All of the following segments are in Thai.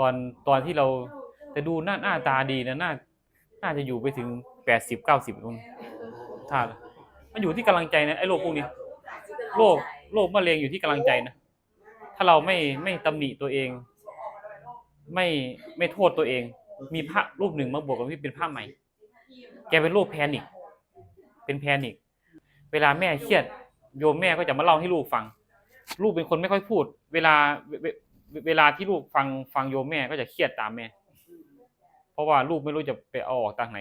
ตอนตอนที่เราจะดูหน้าหน้าตาดีนะน่าน่าจะอยู่ไปถึงแปดสิบเก้าสิบนู่นถ้ามันอยู่ที่กำลังใจนะไอ้โรคพวกนี้โรคโรคมะเร็งอยู่ที่กำลังใจนะถ้าเราไม่ไม่ตำหนิตัวเอง ไม่ไม่โทษตัวเอง มีพระรูปหนึ่งมาบวกกับที่เป็นพระใหม่ แกเป็นโรคแพนิคเป็นแพนิคเวลาแม่เครียด โยมแม่ก็จะมาเล่าให้ลูกฟัง ลูกเป็นคนไม่ค่อยพูด เวลา เวลาที่ลูกฟังฟังโยมแม่ก็จะเครียดตามแม่ เพราะว่าลูกไม่รู้จะไปเอาออกทางไหน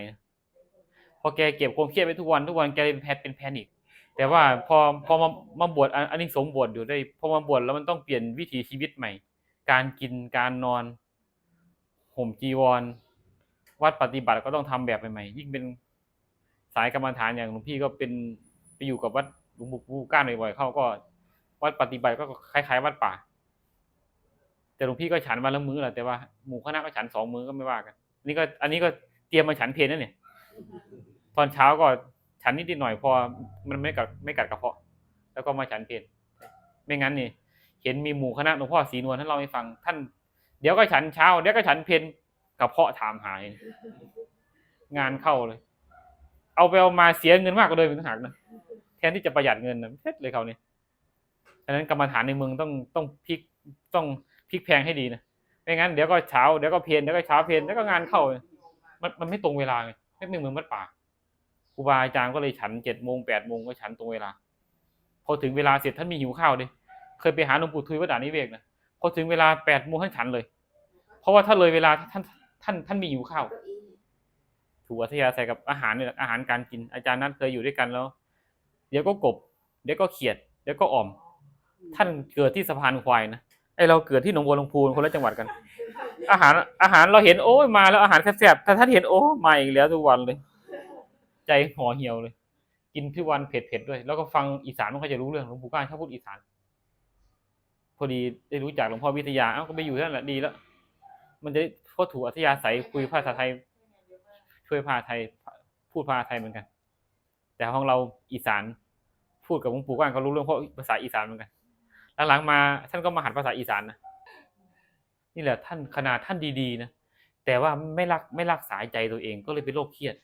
พอแกเก็บความเครียดไปทุกวันทุกวันแกเลยเป็นแพนเป็นแพนิคแต่ว่าพอพอมามาบวชอันอันนี้สงส์บวชอยู่ได้พอมาบวชแล้วมันต้องเปลี่ยนวิถีชีวิตใหม่ การกินการนอนห่มจีวร วัดปฏิบัติก็ต้องทำแบบใหม่ๆยิ่งเป็นสายกรรมฐานอย่างหลวงพี่ก็เป็นไปอยู่กับวัดหลวงปู่ก้านบ่อยๆเข้าก็วัดปฏิบัติก็คล้ายๆ วัดป่า แต่หลวงพี่ก็ฉันวันละมื้อแหละแต่ว่าหมู่คณะก็ฉันสองมื้อก็ไม่ว่ากันอันนี้ก็ อันนี้ก็เตรียมมาฉันเพลนั่นเนี่ยตอนเช้าก็ฉันนิดหน่อยพอมันไม่กัดไม่กัดกระเพาะ แล้วก็มาฉันเพลนไม่งั้นนี่เห็นมีหมู่คณะหลวงพ่อศรีนวลท่านเล่าให้ฟัง ท่าน เดี๋ยวก็ฉันเช้า เดี๋ยวก็ฉันเพลนกระเพาะถามหายงานเข้าเลย เอาไปเอามาเสียเงินมากกว่าเดิมอีกต่างหากนะแทนที่จะประหยัดเงินนะเท็ดเลยเขาเนี่ยฉะนั้นกรรมฐานในเมืองต้องต้องพลิกต้อง พลิกแพงให้ดีนะไม่งั้นเดี๋ยวก็เช้าเดี๋ยวก็เพลนเดี๋ยวก็เช้าเพลนเดี๋ยวก็งานเข้า มันมันไม่ตรงเวลาไงไม่เหมือนวัดป่าครูบาอาจารย์ก็เลยฉันเจ็ดโมงแปดโมงก็ฉันตรงเวลา พอถึงเวลาเสร็จท่านมีหิวข้าวดิเคยไปหาหลวงปู่ทุยวัดด่านนิเวศนะพอถึงเวลาแปดโมงท่านฉันเลย เพราะว่าถ้าเลยเวลาท่านท่านท่านมีหิวข้าวถูกอัธยาศัยกับอาหารเนี่ยอาหารการกิน อาจารย์นัทเคยอยู่ด้วยกันแล้ว เดี๋ยวก็กบ เดี๋ยวก็เขียด เดี๋ยวก็อ่อม ท่านเกิดที่สะพานควายนะ ไอเราเกิดที่หนองบัวลำพูคนละจังหวัดกัน อาหารอาหารเราเห็นโอ้ยมาแล้วอาหารแซ่บๆแต่ท่านเห็นโอ้มาอีกแล้วทุกวันเลย ใจห่อเหี่ยวเลย กินทุกวันเผ็ดๆด้วย แล้วก็ฟังอีสานมันก็จะรู้เรื่องหลวงปู่ก้านชอบพูดอีสาน พอดีได้รู้จักหลวงพ่อวิทยาเอ้าก็ไปอยู่นั่นแหละดีแล้ว มันจะก็ถูกอัธยาศัยคุยภาษาไทย ช่วยภาษาไทยพูดภาษาไทยเหมือนกัน แต่ของเราอีสานพูดกับหลวงปู่ก้านเขารู้เรื่องเพราะภาษาอีสานเหมือนกัน หลังๆมาท่านก็มาหัดภาษาอีสานนะนี่แหละท่านขนาดท่านดีๆนะแต่ว่าไม่รักไม่รักษาใจตัวเองก็เลยเป็นโรคเครียด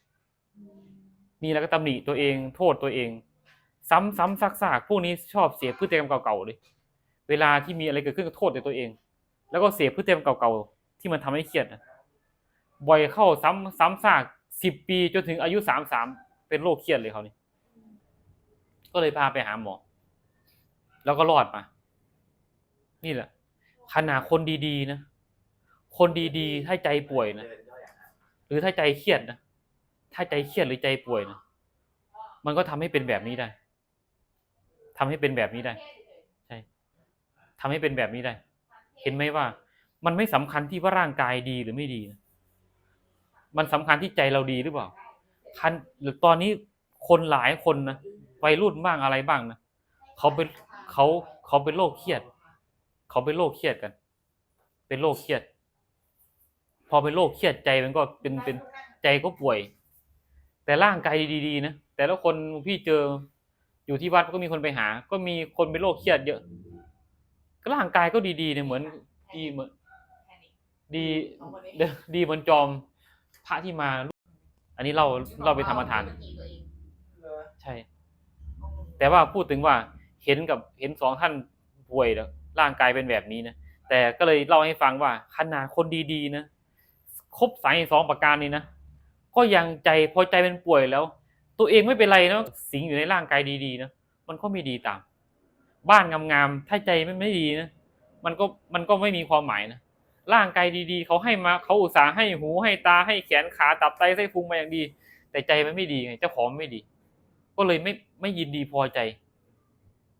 นี่แล้วก็ตำหนิตัวเองโทษตัวเอง ซ้ำซ้ำซักซากพวกนี้ชอบเสียพฤติกรรมเก่าๆเลย เวลาที่มีอะไรเกิดขึ้นก็โทษแต่ตัวเอง แล้วก็เสียพฤติกรรมเก่าๆที่มันทำให้เครียดนะบ่อยเข้าซ้ำซ้ำซากสิบปีจนถึงอายุสามสามเป็นโรคเครียดเลยเขานี่ก็เลยพาไปหาหมอ แล้วก็รอดมา นี่แหละขนาดคนดีๆนะคนดีๆ ถ้าใจป่วยนะหรือถ้าใจเครียดนะถ้าใจเครียดหรือใจป่วยนะมันก็ทำให้เป็นแบบนี้ได้ทำให้เป็นแบบนี้ได้ใช่ทำให้เป็นแบบนี้ได้ เห็นไหมว่า มันไม่สำคัญที่ว่าร่างกายดีหรือไม่ดีนะมันสำคัญที่ใจเราดีหรือเปล่าคันหรือตอนนี้คนหลายคนนะวัยรุ่นบ้างอะไรบ้างนะเขาเป็นเขาเขาเป็นโรคเครียด เขาเป็นโรคเครียดกัน เป็นโรคเครียด พอเป็นโรคเครียดใจมันก็เป็นเป็นใจก็ป่วย แต่ร่างกายดีๆนะแต่ละคนพี่เจออยู่ที่วัดก็มีคนไปหา ก็มีคนเป็นโรคเครียดเยอะก็ร่างกายก็ดีๆเนี่ยเหมือนดีเหมือนดีเดดีเหมือนจอมพระที่มา อันนี้เราเราไปทำทาน ใช่ แต่ว่าพูดถึงว่าเห็นกับเห็นสองท่านป่วยแล้ว ร่างกายเป็นแบบนี้นะแต่ก็เลยเล่าให้ฟังว่าขนาดคนดีๆนะครบสายสองประการนี้นะก็ยังใจพอใจเป็นป่วยแล้ว ตัวเองไม่เป็นไรนะสิงอยู่ในร่างกายดีๆนะมันก็ไม่ดีตาม บ้านงามๆถ้าใจไม่ไม่ดีนะมันก็มันก็ไม่มีความหมายนะร่างกายดีๆ เขาให้มาเขาอุตส่าห์ให้หูให้ตาให้แขนขาตับไตไส้พุงมาอย่างดี แต่ใจมันไม่ดีไงเจ้าของไม่ดี ก็เลยไม่ไม่ยินดีพอใจ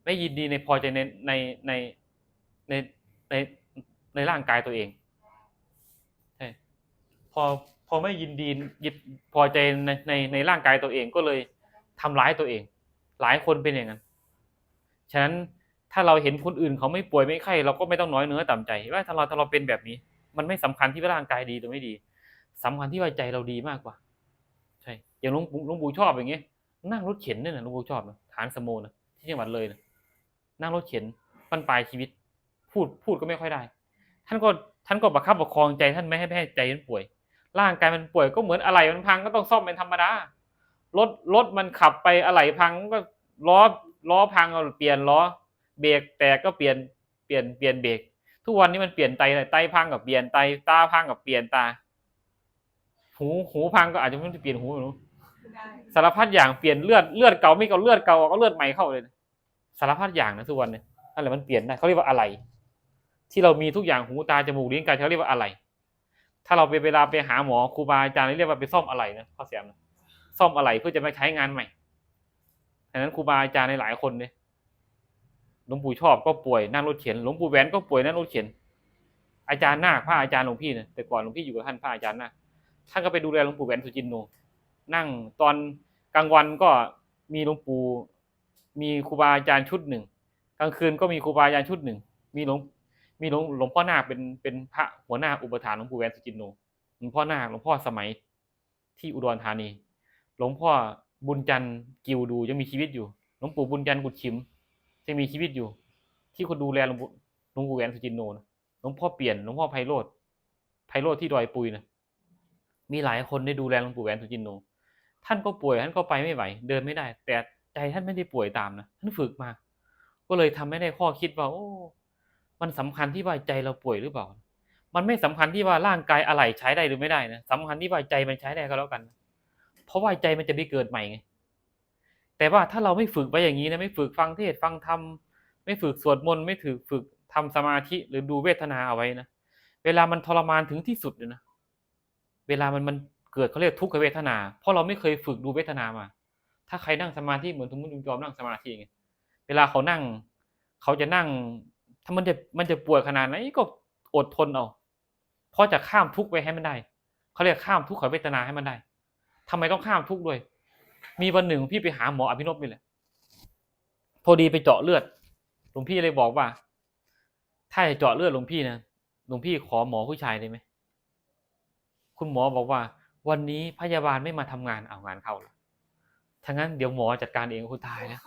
ไม่ยินดีในพอใจในในใน ในในในร่างกายตัวเองใช่พอพอไม่ยินดียินพอใจในในในร่างกายตัวเองก็เลยทำร้ายตัวเอง หลายคนเป็นอย่างนั้น ฉะนั้นถ้าเราเห็นคนอื่นเขาไม่ป่วยไม่ไข้เราก็ไม่ต้องน้อยเนื้อต่ำใจว่าถ้าเราถ้าเราเป็นแบบนี้ มันไม่สำคัญที่ว่าร่างกายดีหรือไม่ดีสำคัญที่ว่าใจเราดีมากกว่า ใช่ อย่างหลุงปู่หลุงปู่ชอบอย่างเงี้ยนั่งรถเข็นเนี่ยนะหลุงปู่ชอบนะฐานสโมนะที่จังหวัดเลยนะนั่งรถเข็นปั้นปลายชีวิต พูดพูดก็ไม่ค่อยได้ ท่านก็ท่านก็ประคับประคองใจท่านไม่ให้ไม่ให้ใจมันป่วย ร่างกายมันป่วยก็เหมือนอะไรมันพังก็ต้องซ่อมเป็นธรรมดารถรถมันขับไปอะไรพังก็ล้อล้อพังก็เปลี่ยนล้อเบรกแตกก็เปลี่ยนเปลี่ยนเปลี่ยนเบรกทุกวันนี้มันเปลี่ยนไตไตพังกับเปลี่ยนไตตาพังกับเปลี่ยนตา หูหูพังก็อาจจะไม่ได้เปลี่ยนหูไม่รู้ได้สารพัดอย่างเปลี่ยนเลือดเลือดเก่าไม่เก่าเลือดเก่าก็เลือดใหม่เข้าเลยนะสารพัดอย่างนะทุกวันเนี่ยอะไรมันเปลี่ยนได้เขาเรียกว่าอะไร ที่เรามีทุกอย่างหูตาจมูกลิ้นกายเขาเรียกว่าอะไร ถ้าเราไปเวลาไปหาหมอครูบาอาจารย์เรียกว่าไปซ่อมอะไรนะข้อเสียนะซ่อมอะไรเพื่อจะมาใช้งานใหม่ดังนั้นครูบาอาจารย์ในหลายคนเนี่ยหลวงปู่ชอบก็ป่วยนั่งรถเข็นหลวงปู่แหวนก็ป่วยนั่งรถเข็นอาจารย์นาคพระอาจารย์หลวงพี่เนี่ยแต่ก่อนหลวงพี่อยู่กับท่านพระอาจารย์นาคท่านก็ไปดูแลหลวงปู่แหวนสุจินโนนั่งตอนกลางวันก็มีหลวงปู่มีครูบาอาจารย์ชุดหนึ่งกลางคืนก็มีครูบาอาจารย์ชุดหนึ่งมีหลวง มีหลวงหลวงพ่อนาคเป็นเป็นพระหัวหน้าอุปถานหลวงปู่แหวนสุจินโนหลวงพ่อนาคหลวงพ่อสมัยที่อุดรธานี หลวงพ่อบุญจันทร์กิวดูยังมีชีวิตอยู่ หลวงปู่บุญจันทร์กุดชิมยังมีชีวิตอยู่ ที่คนดูแลหลวงปู่หลวงปู่แหวนสุจินโนนะหลวงพ่อเปลี่ยนหลวงพ่อไพโรธไพโรธที่ดอยปุยนะมีหลายคนได้ดูแลหลวงปู่แหวนสุจินโน ท่านก็ป่วยท่านก็ไปไม่ไหว เดินไม่ได้ แต่ใจท่านไม่ได้ป่วยตามนะท่านฝึกมา ก็เลยทำให้ได้ข้อคิดว่าโอ้ มันสำคัญที่ว่าใจเราป่วยหรือเปล่า มันไม่สำคัญที่ว่าร่างกายอะไรใช้ได้หรือไม่ได้นะสำคัญที่ว่าใจมันใช้ได้ก็แล้วกัน เพราะว่าใจมันจะไปเกิดใหม่ไง แต่ว่าถ้าเราไม่ฝึกไปอย่างนี้นะไม่ฝึกฟังเทศฟังธรรมไม่ฝึกสวดมนต์ไม่ถือฝึกทำสมาธิหรือดูเวทนาเอาไว้นะ เวลามันทรมานถึงที่สุดเลยนะ เวลามันมันเกิดเขาเรียกทุกขเวทนา เพราะเราไม่เคยฝึกดูเวทนามา ถ้าใครนั่งสมาธิเหมือนทุกมุนจอมนั่งสมาธิไง เวลาเขานั่ง เขาจะนั่ง ถ้ามันจะมันจะป่วดขนาดไหนก็อดทนเอาเพราะจะข้ามทุกข์ไปให้มันได้เขาเรียกข้ามทุกขเวทนาให้มันได้ทำไมต้องข้ามทุกข์ด้วย มีวันหนึ่งพี่ไปหาหมออภินพนี่แหละพอดีไปเจาะเลือดหลวงพี่เลยบอกว่า ถ้าจะเจาะเลือดหลวงพี่นะหลวงพี่ขอหมอผู้ชายได้ไหมคุณหมอบอกว่า วันนี้พยาบาลไม่มาทำงานเอางานเข้าละถ้างั้นเดี๋ยวหมอจัดการเองคุณตายแล้ว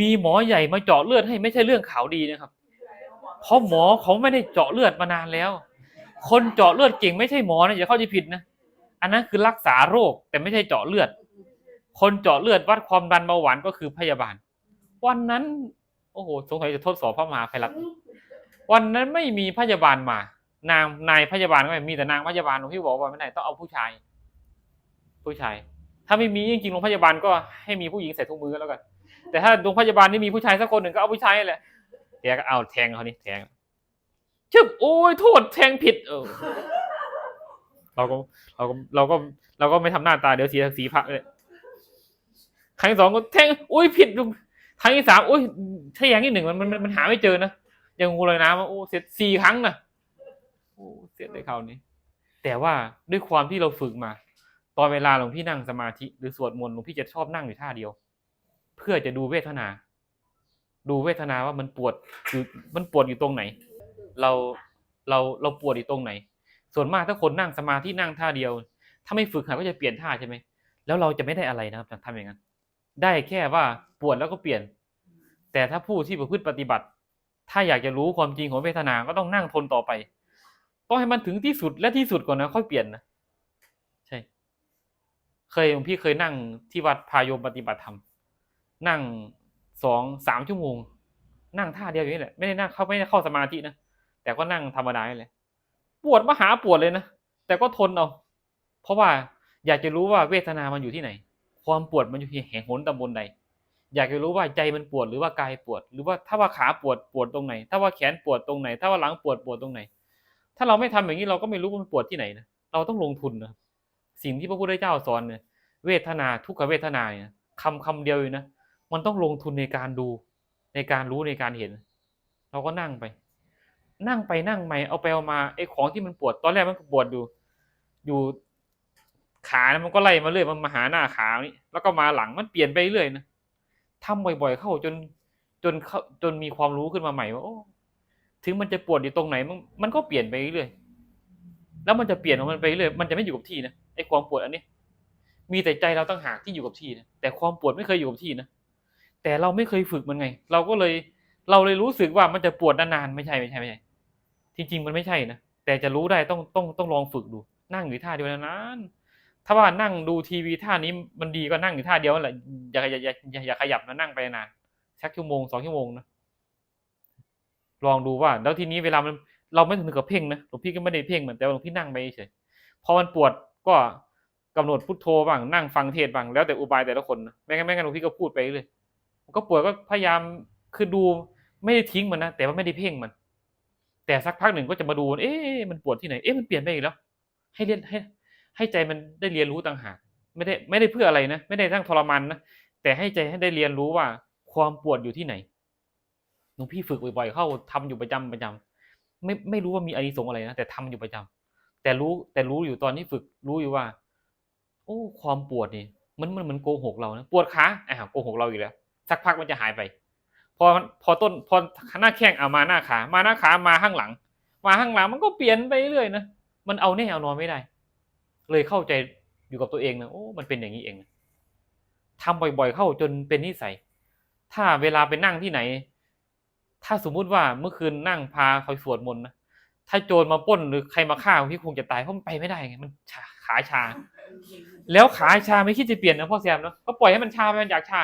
มีหมอใหญ่มาเจาะเลือดให้ไม่ใช่เรื่องข่าวดีนะครับ เพราะหมอเขาไม่ได้เจาะเลือดมานานแล้ว คนเจาะเลือดเก่งไม่ใช่หมอนะอย่าเข้าใจผิดนะ อันนั้นคือรักษาโรคแต่ไม่ใช่เจาะเลือด คนเจาะเลือดวัดความดันเบาหวานก็คือพยาบาล วันนั้น โอ้โหสงสัยจะทดสอบพระมหาภัยรัตวันนั้นไม่มีพยาบาลมา นางนายพยาบาลก็ไม่มีแต่นางพยาบาลหลวงพี่บอกว่าไม่ได้ต้องเอาผู้ชาย ผู้ชาย ถ้าไม่มีจริงๆโรงพยาบาลก็ให้มีผู้หญิงใส่ทุกมือแล้วกัน แต่ถ้าโรงพยาบาลนี่มีผู้ชายสักคนหนึ่งก็เอาผู้ชายแหละแกก็เอาแทงเขานี่แทงชึบโอ้ยโทษแทงผิด เออ เราก็เราก็เราก็เราก็ไม่ทำหน้าตาเดี๋ยวสีสีพระเลยครั้งสองก็แทงอุ้ยผิดครั้งที่สามอุ้ยถ้าอย่างที่หนึ่งมันมันมันหาไม่เจอนะยังงูเลยนะว่าโอ้เสร็จสี่ครั้งนะโอ้เสร็จเลยคราวนี้ แต่ว่าด้วยความที่เราฝึกมา ตอนเวลาหลวงพี่นั่งสมาธิหรือสวดมนต์หลวงพี่จะชอบนั่งอยู่ท่าเดียว เพื่อจะดูเวทนา ดูเวทนาว่ามันปวดคือมันปวดอยู่ตรงไหน เราเราเราปวดอยู่ตรงไหน ส่วนมากถ้าคนนั่งสมาธินั่งท่าเดียว ถ้าไม่ฝึกหัดก็จะเปลี่ยนท่าใช่ไหมแล้วเราจะไม่ได้อะไรนะครับจาทำอย่างนั้น ได้แค่ว่าปวดแล้วก็เปลี่ยน แต่ถ้าผู้ที่ประพฤติปฏิบัติ ถ้าอยากจะรู้ความจริงของเวทนา ก็ต้องนั่งทนต่อไปต้องให้มันถึงที่สุดและที่สุดก่อนนะค่อยเปลี่ยนนะใช่ เคยหลวงพี่เคยนั่งที่วัดพายมปฏิบัติธรรม นั่งสองสามชั่วโมง นั่งท่าเดียวอย่างนี้แหละไม่ได้นั่งเขาไม่ได้เข้าสมาธินะแต่ก็นั่งธรรมดานี่แหละปวดมหาปวดเลยนะแต่ก็ทนเอาเพราะว่าอยากจะรู้ว่าเวทนามันอยู่ที่ไหน ความปวดมันอยู่ที่แห่งหนตำบลใด อยากจะรู้ว่าใจมันปวดหรือว่ากายปวด หรือว่าถ้าว่าขาปวดปวดตรงไหน ถ้าว่าแขนปวดตรงไหน ถ้าว่าหลังปวดปวดตรงไหน ถ้าเราไม่ทำอย่างนี้เราก็ไม่รู้ว่ามันปวดที่ไหนนะเราต้องลงทุนนะสิ่งที่พระพุทธเจ้าสอนเนี่ยเวทนาทุกขเวทนาเนี่ยคำคำเดียวอยู่นะ มันต้องลงทุนในการดู ในการรู้ในการเห็น เราก็นั่งไป นั่งไปนั่งไปเอาไปเอามาไอ้ของที่มันปวดตอนแรกมันก็ปวดอยู่ อยู่ขานะมันก็ไล่มาเรื่อยมันมาหาหน้าขานี่แล้วก็มาหลังมันเปลี่ยนไปเรื่อยนะทำบ่อยๆเข้าจนจนเข้าจนมีความรู้ขึ้นมาใหม่ว่าโอ้ถึงมันจะปวดอยู่ตรงไหนมันมันก็เปลี่ยนไปเรื่อยแล้วมันจะเปลี่ยนของมันไปเรื่อยมันจะไม่อยู่กับที่นะไอ้ความปวดอันนี้ มีแต่ใจเราตั้งหากที่อยู่กับที่นะแต่ความปวดไม่เคยอยู่กับที่นะ แต่เราไม่เคยฝึกมันไง เราก็เลยเราเลยรู้สึกว่ามันจะปวดนานๆไม่ใช่ไม่ใช่ไม่ใช่จริง ๆ มันไม่ใช่นะแต่จะรู้ได้ต้องต้องต้องลองฝึกดูนั่งอยู่ท่าเดียวนานๆถ้าว่านั่งดูทีวีท่านี้มันดีก็นั่งอยู่ท่าเดียวแหละอย่าอย่าอย่าอย่าขยับนะนั่งไปนานสักชั่วโมงสองชั่วโมงนะลองดูว่า แล้วทีนี้เวลามันเราไม่ถึงกับเพ่งนะหลวงพี่ก็ไม่ได้เพ่งเหมือนแต่ว่าหลวงพี่นั่งไปเฉยพอมันปวดก็กำหนดพุทโธบ้างนั่งฟังเทศบ้างแล้วแต่อุบายแต่ละคนนะไม่งั้นไม่งหลวงพี่ก็พูดไปเลย มันก็ปวดก็พยายามคือดูไม่ได้ทิ้งมันนะแต่ว่าไม่ได้เพ่งมัน แต่สักพักหนึ่งก็จะมาดู เอ๊ะมันปวดที่ไหน เอ๊ะมันเปลี่ยนไปอีกแล้ว ให้เรียนให้ ให้ใจมันได้เรียนรู้ต่างหากไม่ได้ไม่ได้เพื่ออะไรนะไม่ได้ทั้งทรมานนะแต่ให้ใจให้ได้เรียนรู้ว่าความปวดอยู่ที่ไหนหลวงพี่ฝึกบ่อยๆเข้าทำอยู่ประจำประจำไม่ไม่รู้ว่ามีอานิสงส์อะไรนะแต่ทำอยู่ประจำแต่รู้แต่รู้อยู่ตอนที่ฝึกรู้อยู่ว่า โอ้ ความปวดนี่มันมันเหมือนโกหกเรานะปวดขาอ่าโกหกเราอีกแล้ว สักพักมันจะหายไป พอพอต้นพอหน้าแข้งเอามาหน้าขา มาหน้าขามาข้างหลัง มาข้างหลังมันก็เปลี่ยนไปเรื่อยนะมันเอาแน่เอานอนไม่ได้ เลยเข้าใจอยู่กับตัวเองนะโอ้มันเป็นอย่างนี้เองนะทำบ่อยๆเข้าจนเป็นนิสัย ถ้าเวลาไปนั่งที่ไหน ถ้าสมมุติว่าเมื่อคืนนั่งพาเขาสวดมนต์นะถ้าโจรมาป้นหรือใครมาฆ่าพี่คงจะตายเพราะมันไปไม่ได้ไงมันชาขาชา แล้วขาชาไม่คิดจะเปลี่ยนนะพ่อแซมเนาะก็ปล่อยให้มันชาไปมันอยากชา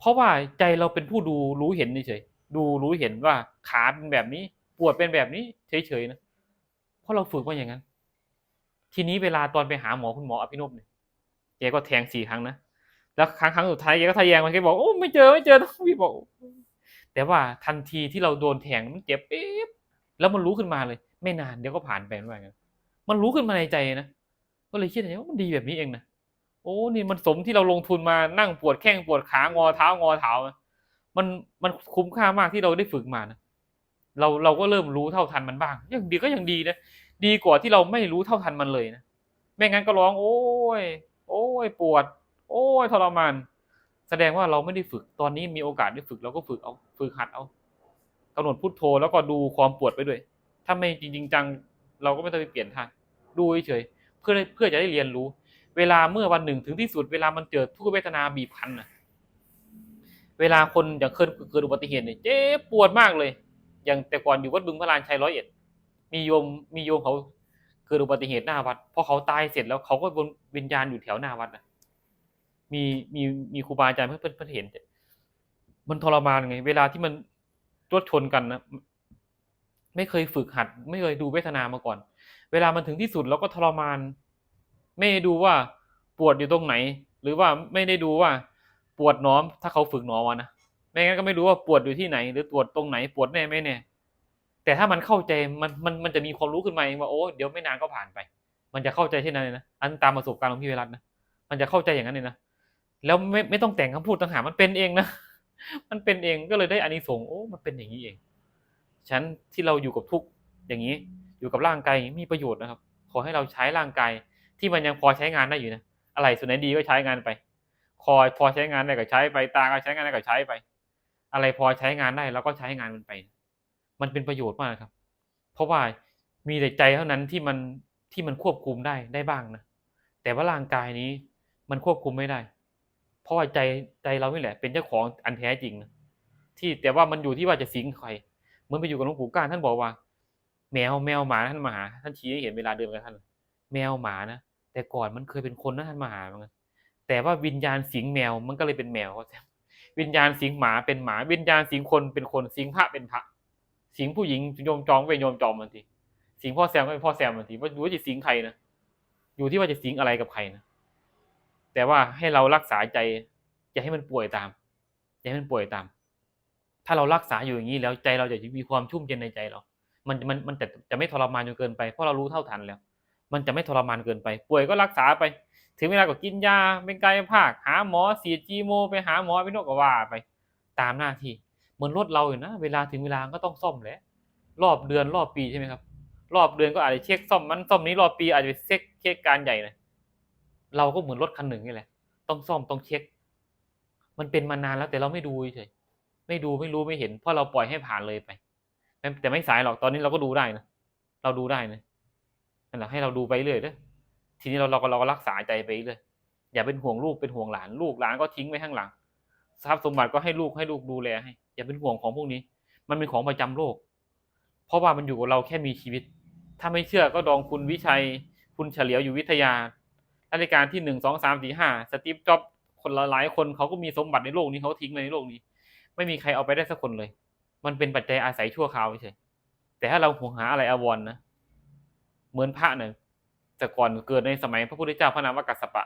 เพราะว่าใจเราเป็นผู้ดูรู้เห็นเฉยๆดูรู้เห็นว่าขาเป็นแบบนี้ ปวดเป็นแบบนี้เฉยๆนะเพราะเราฝึกมาอย่างนั้น ทีนี้เวลาตอนไปหาหมอคุณหมออภินพเนี่ยแกก็แทงสี่ครั้งนะแล้วครั้งครั้งสุดท้ายแกก็ทะแยงมันแกบอกโอ้ไม่เจอไม่เจอนะพี่บอก แต่ว่าทันทีที่เราโดนแทงมันเจ็บเอ๊บแล้วมันรู้ขึ้นมาเลย ไม่นานเดี๋ยวก็ผ่านไปเหมือนกันมันรู้ขึ้นมาในใจนะก็เลยคิดว่ามันดีแบบนี้เองนะ โอ้นี่มันสมที่เราลงทุนมานั่งปวดแข้งปวดขางอเท้างอเท้ามันมันคุ้มค่ามากที่เราได้ฝึกมานะเราเราก็เริ่มรู้เท่าทันมันบ้างยังดีก็ยังดีนะดีกว่าที่เราไม่รู้เท่าทันมันเลยนะไม่งั้นก็ร้องโอ้ย โอ้ยปวด โอ้ยทรมาน แสดงว่าเราไม่ได้ฝึกตอนนี้มีโอกาสได้ฝึกเราก็ฝึกเอาฝึกหัดเอากำหนดพุทโธแล้วก็ดูความปวดไปด้วย ถ้าไม่จริงจังเราก็ไม่ต้องไปเปลี่ยนท่าดูเฉยเพื่อเพื่อจะได้เรียนรู้ เวลาเมื่อวันหนึ่งถึงที่สุดเวลามันเจอทุกเวทนาบีบคั้นนะเวลาคนอย่างเคยเกิดอุบัติเหตุเนี่ยเจ็บปวดมากเลย อย่างแต่ก่อนอยู่วัดบึงพระลานชัยร้อยเอ็ดมีโยมมีโยมเขาเกิดอุบัติเหตุหน้าวัดพอเขาตายเสร็จแล้วเขาก็วนวิญญาณอยู่แถวหน้าวัดนะมีมีมีครูบาอาจารย์เพื่อนเพื่อนเห็นมันทรมานไง เวลาที่มันรถชนกันนะไม่เคยฝึกหัด ไม่เคยดูเวทนามาก่อน เวลามันถึงที่สุดเราก็ทรมาน ไม่ได้ดูว่าปวดอยู่ตรงไหน หรือว่าไม่ได้ดูว่าปวดหนอม ถ้าเขาฝึกหนอมานะไม่งั้นก็ไม่รู้ว่าปวดอยู่ที่ไหน หรือปวดตรงไหนปวดแน่ไม่แน่แต่ถ้ามันเข้าใจมันมันมันจะมีความรู้ขึ้นมาเองว่าโอ้เดี๋ยวไม่นานก็ผ่านไป มันจะเข้าใจเช่นนั้นเลยนะอันตามประสบการณ์ของพี่เวรัตนะมันจะเข้าใจอย่างนั้นเลยนะแล้วไม่ไม่ต้องแต่งคำพูดต่างหากมันเป็นเองนะมันเป็นเองก็เลยได้อานิสงส์โอ้มันเป็นอย่างนี้เองฉันที่เราอยู่กับทุกอย่างนี้ อยู่กับร่างกายมีประโยชน์นะครับ ขอให้เราใช้ร่างกาย ที่มันยังพอใช้งานได้อยู่นะอะไรส่วนไหนดีก็ใช้งานไป คอยพอใช้งานได้ก็ใช้ไปตาก็ใช้งานได้ก็ใช้ไป อะไรพอใช้งานได้เราก็ใช้งานมันไป มันเป็นประโยชน์มากครับ เพราะว่ามีแต่ใจเท่านั้นที่มันที่มันควบคุมได้ได้บ้างนะแต่ว่าร่างกายนี้มันควบคุมไม่ได้ เพราะว่าใจใจเราไม่แหละ เป็นเจ้าของอันแท้จริงนะที่แต่ว่ามันอยู่ที่ว่าจะสิงใครเหมือนไปอยู่กับหลวงปู่ก้านท่านบอกว่า แมวแมวหมาท่านมาหาท่านชี้ให้เห็นเวลาเดินกับท่าน แมวหมานะ แต่ก่อนมันเคยเป็นคนนะท่านมหาเหมือนกันแต่ว่าวิญญาณสิงแมวมันก็เลยเป็นแมวครับวิญญาณสิงหมาเป็นหมา วิญญาณสิงคนเป็นคนสิงพระเป็นพระ สิงผู้หญิงโยมจองเป็นโยมจอมมันทีสิงพ่อแซมก็เป็นพ่อแซมมันทีว่าอยู่ที่จะสิงใครนะอยู่ที่ว่าจะสิงอะไรกับใครนะแต่ว่าให้เรารักษาใจอย่าให้มันป่วยตามอย่าให้มันป่วยตาม ถ้าเรารักษาอยู่อย่างนี้แล้วใจเราจะมีความชุ่มเย็นในใจเรา มันมันมันจะจะไม่ทรมานจนเกินไปเพราะเรารู้เท่าทันแล้ว มันจะไม่ทรมานเกินไป ป่วยก็รักษาไป ถึงเวลาก็กินยาเป็นกายภาค หาหมอสีจีโม ไปหาหมอไปนวดก็ว่าไป ตามหน้าที่เหมือนรถเราอยู่นะเวลาถึงเวลาก็ต้องซ่อมแหละรอบเดือนรอบปีใช่ไหมครับ รอบเดือนก็อาจจะเช็คซ่อมมันซ่อมนี้รอบปีอาจจะเช็คเช็คการใหญ่เลยเราก็เหมือนรถคันหนึ่งนี่แหละ ต้องซ่อมต้องเช็ค มันเป็นมานานแล้วแต่เราไม่ดูเฉยไม่ดูไม่รู้ไม่เห็นเพราะเราปล่อยให้ผ่านเลยไป แต่ไม่สายหรอกตอนนี้เราก็ดูได้นะเราดูได้นะ นั่นแหละให้เราดูไปเรื่อยเด้อทีนี้เราเราก็เราก็รักษาใจไปเรื่อยอย่าเป็นห่วงลูกเป็นห่วงหลานลูกหลานก็ทิ้งไว้ข้างหลังทรัพย์สมบัติก็ให้ลูกให้ลูกดูแลให้ อย่าเป็นห่วงของพวกนี้ มันเป็นของประจำโลก เพราะว่ามันอยู่กับเราแค่มีชีวิต ถ้าไม่เชื่อก็ลองคุณวิชัย คุณเฉลียวอยู่วิทยารายการที่หนึ่งสองสามสี่ห้าสตีฟจ็อบคนละหลายคนเขาก็มีสมบัติในโลกนี้เขาทิ้งไว้ในโลกนี้ ไม่มีใครเอาไปได้สักคนเลย มันเป็นปัจจัยอาศัยชั่วคราวเฉยแต่ถ้าเราหวงหาอะไรอาวรนะ เหมือนพระเนี่ยแต่ก่อนเกิดในสมัยพระพุทธเจ้าพระนามว่ากัสสปะ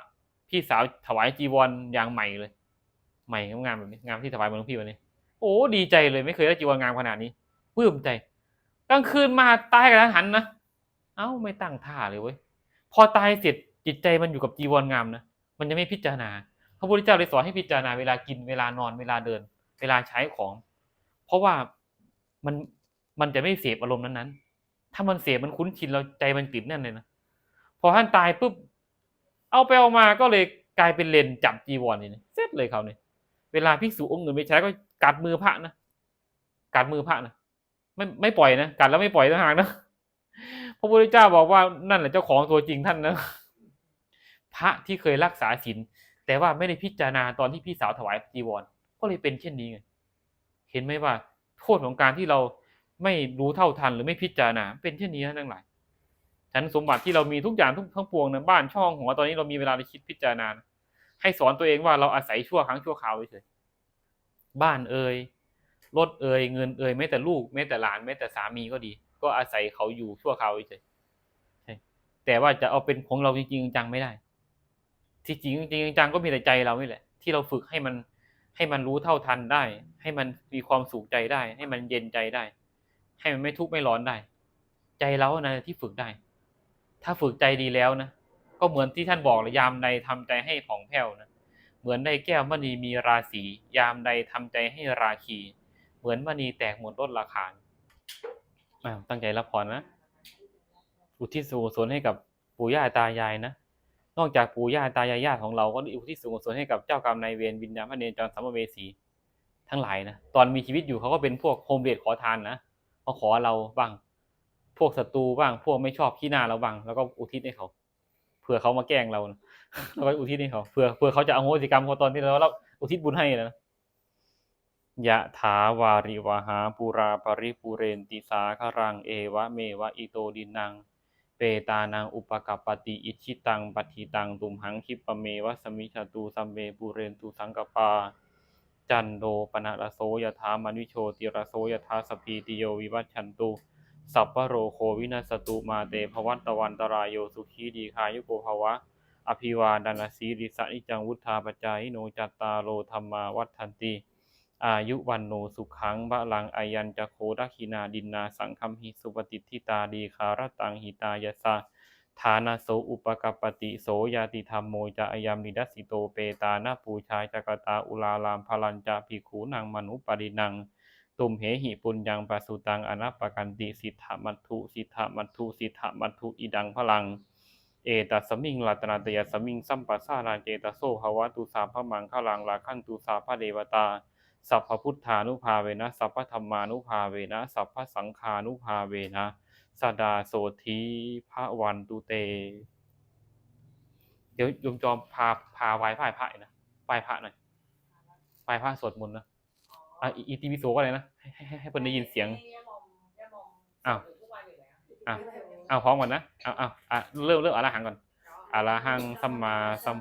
พี่สาวถวายจีวรอย่างใหม่เลย ใหม่งามแบบนี้งามที่ถวายมาหลวงพี่วันนี้ โอ้ดีใจเลยไม่เคยได้จีวรงามขนาดนี้ปลื้มใจกลางคืนมาตายกันหันนะเอ้าไม่ตั้งท่าเลยเว้ยพอตายเสร็จจิตใจมันอยู่กับจีวรงามนะมันจะไม่พิจารณา พระพุทธเจ้าเลยสอนให้พิจารณาเวลากินเวลานอนเวลาเดิน เวลาใช้ของ เพราะว่ามันมันจะไม่เสพอารมณ์นั้นๆ ถ้ามันเสพมันคุ้นชินเราใจมันติดแน่นเลยนะพอท่านตายปุ๊บเอาไปเอามาก็เลยกลายเป็นเลนจับจีวรนี่เสร็จเลยเขาเนี่ยเวลาภิกษุองค์อื่นไปใช้ก็กัดมือพระนะกัดมือพระนะไม่ไม่ปล่อยนะกัดแล้วไม่ปล่อยต่างหากนะพระพุทธเจ้าบอกว่านั่นแหละเจ้าของตัวจริงท่านนะพระที่เคยรักษาศีลแต่ว่าไม่ได้พิจารณาตอนที่พี่สาวถวายจีวร ก็เลยเป็นเช่นนี้ไงเห็นไหมว่าโทษของการที่เรา ไม่รู้เท่าทันหรือไม่พิจารณา เป็นเช่นนี้ทั้งหลายฉันสมบัติที่เรามีทุกอย่างทุกทั้งปวงนะบ้านช่องหัวตอนนี้เรามีเวลาไปคิดพิจารณานะให้สอนตัวเองว่าเราอาศัยชั่วครั้งชั่วคราวเฉยบ้านเอ่ยรถเอ่ยเงินเอ่ยแม้แต่ลูกแม้แต่หลานแม้แต่สามีก็ดี ก็อาศัยเขาอยู่ชั่วคราวเฉยแต่ว่าจะเอาเป็นของเราจริงจังไม่ได้ ที่จริงจริงจังก็มีแต่ใจเรานี่แหละ ที่เราฝึกให้มันให้มันรู้เท่าทันได้ ให้มันมีความสุขใจได้ ให้มันเย็นใจได้ ให้มันไม่ทุกข์ไม่ร้อนได้ ใจเรานะที่ฝึกได้ ถ้าฝึกใจดีแล้วนะก็เหมือนที่ท่านบอกเลยยามใดทำใจให้ผ่องแผ้วนะเหมือนได้แก้วมณีมีราศียามใดทำใจให้ราคี เหมือนมณีแตกหมดลดราคาตั้งใจรับพรนะอุทิศส่วนกุศลให้กับปู่ย่าตายายนะนอกจากปู่ย่าตายายญาติของเราก็ได้อุทิศส่วนกุศลให้กับเจ้ากรรมนายเวรวิญญาณพระเนจรสัมภเวสีทั้งหลายนะตอนมีชีวิตอยู่เขาก็เป็นพวกโฮมเดดขอทานนะ มาขอเราบ้าง พวกศัตรูบ้าง พวกไม่ชอบขี้หน้าเราบ้าง แล้วก็อุทิศให้เขา เผื่อเขามาแกล้งเรานะเราก็อุทิศให้เขาเผื่อเผื่อเขาจะเอาโหสิกรรมเขาตอนที่เราเราอุทิศบุญให้นะยะถาวาริวหาปูราปริปูเรนติสาครังเอวะเมวะอิโตดินัง เปตานังอุปกัปปติอิชิตังปฏิตังตุมหังคิปะเมวะสมิชตูสัมเมปุเรนตุสังกปา จันโดปนะระโสยถามณิโชติระโสยถาสพีติโยวิวัชชันตุสัพพะโรโควินาสตุมาเตภวัตตวันตรายโยสุขีดีคายุโกภวะ อภิวาดานาสีริสะนิจังวุธาปจายโนจัตตาโลธรรมาวัฏันติ อายุวันโนสุขังบะลังอายัญจะโคดักขินาดินนาสังคัมหิสุปฏิทิตาดีคารตังหิตายสา ฐานาโสอุปกปปติโสยาติธรรมโมจะอายามนิดัสิโตเปตานาปูชายจักตาอุลาลามพลันจะภิกขูนังมนุปรินัง ตุมเหหิปุญญังปัสสุตังอนัปปกันติสิทธมัตถุสิทธมัตถุสิทธมัตถุอิดังพลัง เอตัสมิงลัตนาตยสมิงสัมปัสสาราเจตโสภวะตุสาพมังขลังลาขันตุสาพเดวตาสัพพพุทธานุภาเวนะสัพพธรรมานุภาเวนะสัพพสังฆานุภาเวนะ สดาโสธีพระวันตุเต เดี๋ยวโยมจอมพาพาไหว้พระพระหน่อยนะไหว้พระหน่อยไหว้พระสวดมนต์นะอะอีอีทีวีโซก็เลยนะให้ให้ให้เพิ่นได้ยินเสียงอ้าวอ้าวเอาพร้อมก่อนนะเอาเอาอะเริ่มเริ่มอะรหังก่อนอะรหังสัมมาสัม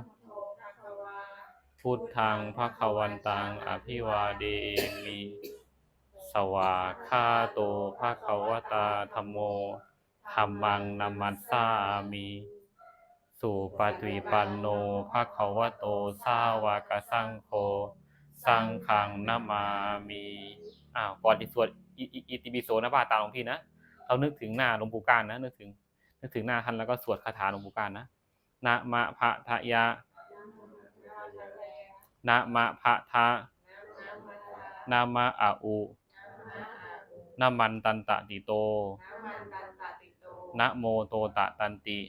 พุทธังพระควันตังอภิวาเดมิ สวาคาโตภะคะวตาธรรมโมธรรมังนัมมัสสามิสุปฏิปันโนภะคะวโตสาวากสังโฆสังฆังนามามิอ้าวก่อนที่สวดอิติปิโสนะบ้าตาหลวงพี่นะเรานึกถึงหน้าหลวงปู่การนะนึกถึง นึกถึงหน้าท่านแล้วก็สวดคาถาหลวงปู่การนะนะมะพะทะยะนะมะพะทะนะมะอะอุ นะมันตันตะติโต นะโมโตตะตันติ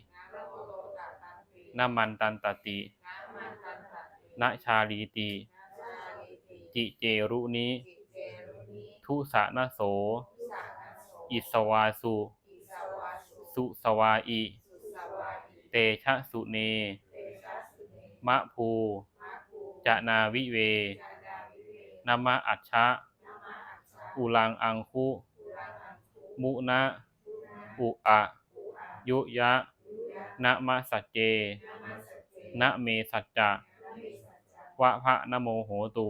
นะมันตันตตินะชาลีติ จิเจรุนิทุสะนะโส อิสวาสุ สุสวาอิ เตชะสุเน มะภู จะนาวิเว นามะอัชชะ อุลังอังคุมุนะอุอะ ยุยะนะมะสัจเจนะเมสัจจะวะพระนโมโหตุ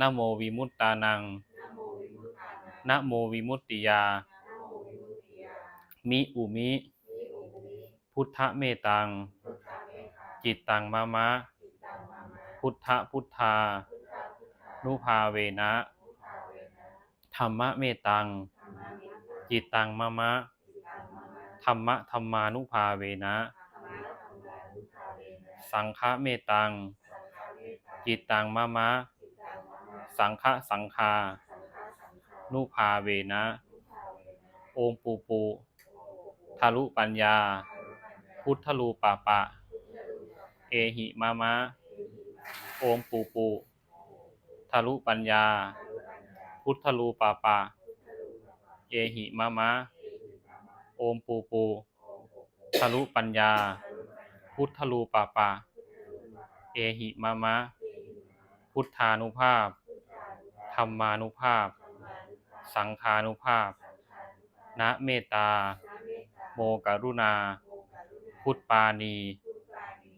นโมวิมุตตานังนโมวิมุตติยา มิอุมิ พุทธเมตัง จิตตังมะมะ พุทธพุทธา นุภาเวนะ รรมะเมตัง จิตตังมะมะ ธรรมะธรรมานุภาเวนะ สังฆะเมตัง จิตตังมะมะ สังฆะสังคา นุภาเวนะ โอมปูปูทารุปัญญา พุทธลูปะปะ เอหิมะมะ โอมปูปูทารุปัญญา พุทธลูปะปะเอหิมะมะ โอมปูปูทารุปัญญา พุทธลูปะปะเอหิมะมะ พุทธานุภาพ ธรรมานุภาพ สังฆานุภาพนะเมตตา โมกรุณา พุทธปานี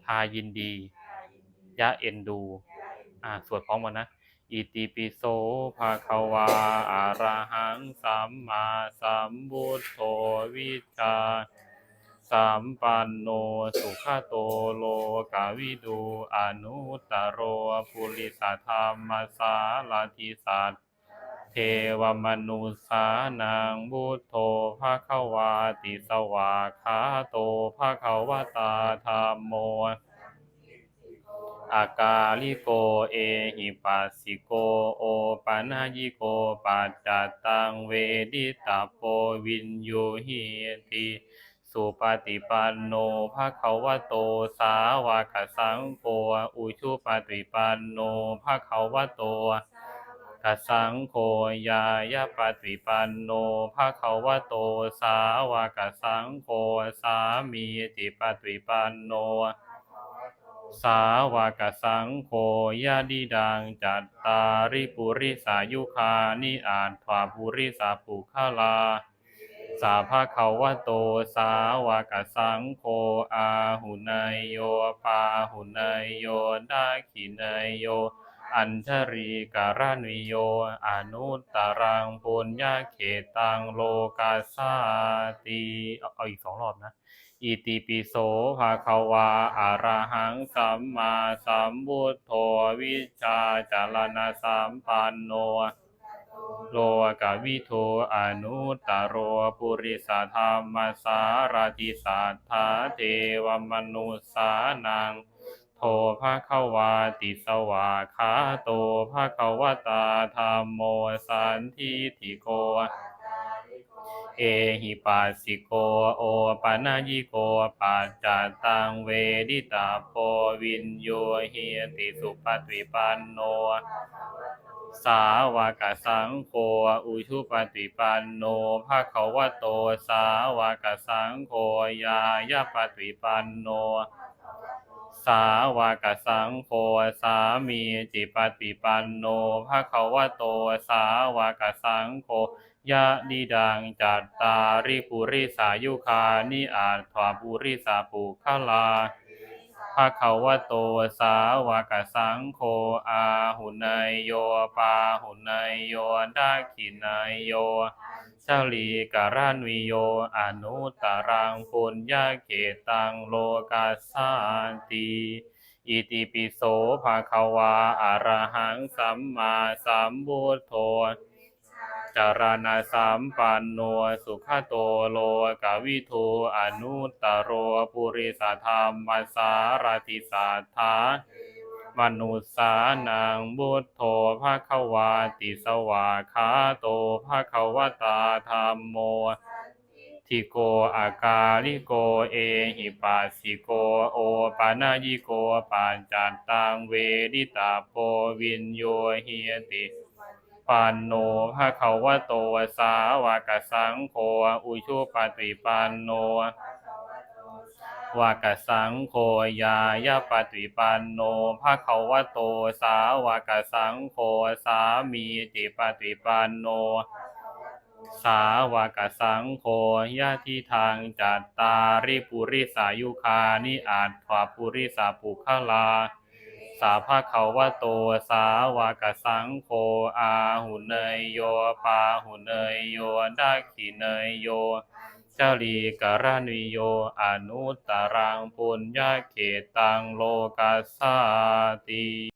ทายินดี ยะเอ็นดู อ่า สวดพร้อมกันนะ อิติปิโสภะคะวาอะระหังสัมมาสัมพุทโธวิชาสัมปันโนสุขโตโลกาวิดูอนุตตโรปุริสธรรมสาลาธิสัตเทวมนุสานังบุตโธภะควาติสวาคาโตภะควตาธรรมโม อากาลิโกเอหิปัสสิโกโอปัญญิโกปัจจตังเวดิตาโปวินโยหิติสุปฏิปันโนภะคะวะโตสาวกสังโฆอุชุปฏิปันโนภะคะวะโตกัสังโฆยายาปฏิปันโนภะคะวะโตสาวกสังโฆสามีจิปฏิปันโน สาวกสังโฆยาดิดังจัตตาริปุริสายุคานิอาจถวาปุริสาปุคลา สาภาเขาวะโตสาวกสังโฆอาหุนายโยปาหุนายโยดาขินายโย อัญชรีการณิโย อนุตตรังปุญญาเขตังโลกาสาติ เอาอีกสองรอบนะ อิติปิโสภะคะวาอะระหังสัมมาสัมพุทโธวิชาจารณะสัมปันโนโลกวิโทอนุตตโรปุริสธรรมสารติสัทธาเทวมนุสานัง โทภะคะวาติสวาคาโตภะคะวตาธรรมโมสันทิติโก เอหิปัสสิโกโอปะนายิโกปัจจตังเวดิตาโปวินโยเฮติสุปฏิปันโน สาวกสังโฆอุชุปฏิปันโนภะคะวะโตสาวกสังโฆยายาปฏิปันโนสาวกสังโฆสามีจิปฏิปันโนภะคะวะโตสาวกสังโฆ ยะดิดังจัตตาริปุริสายุคานิอาจถวาปุริสาปุคลาภะคะวะโตสาวกสังโฆอาหุนายโยปาหุนายโยดาขินายโยชาลีการานุโยอนุตตรังปุญญาเขตังโลกาสานติอิติปิโสภะคะวาอะรหังสัมมาสัมพุทโธ จารณะสัมปันโนสุขโตโลกาวิทูอนุตตโรปุริสธรรมสารติสัทธามนุสานังบุตโธภะควาติสวาคาโตภะควตาธรรมโมทิโกอากาลิโกเอหิปัสสิโกโอปานายิโกปัญจัตตังเวดิตาโปวินโยเฮติ ปันโนภะคะวะโตสาวกสังโฆอุชุปฏิปันโนวากสังโฆยายาปฏิปันโนภะคะวะโตสาวกสังโฆสามีติปฏิปันโน สาวกสังโฆยะทิทางจัตตาริปุริสายุคานิอาจถวาปุริสาปุคลาสาภาเขาวะโตสาวากสังโฆอาหุเนยโยปาหุเนยโยดักขิเนยโยจลีกรณิโยอนุตตรังปุญญาเขตังโลกัสสาติ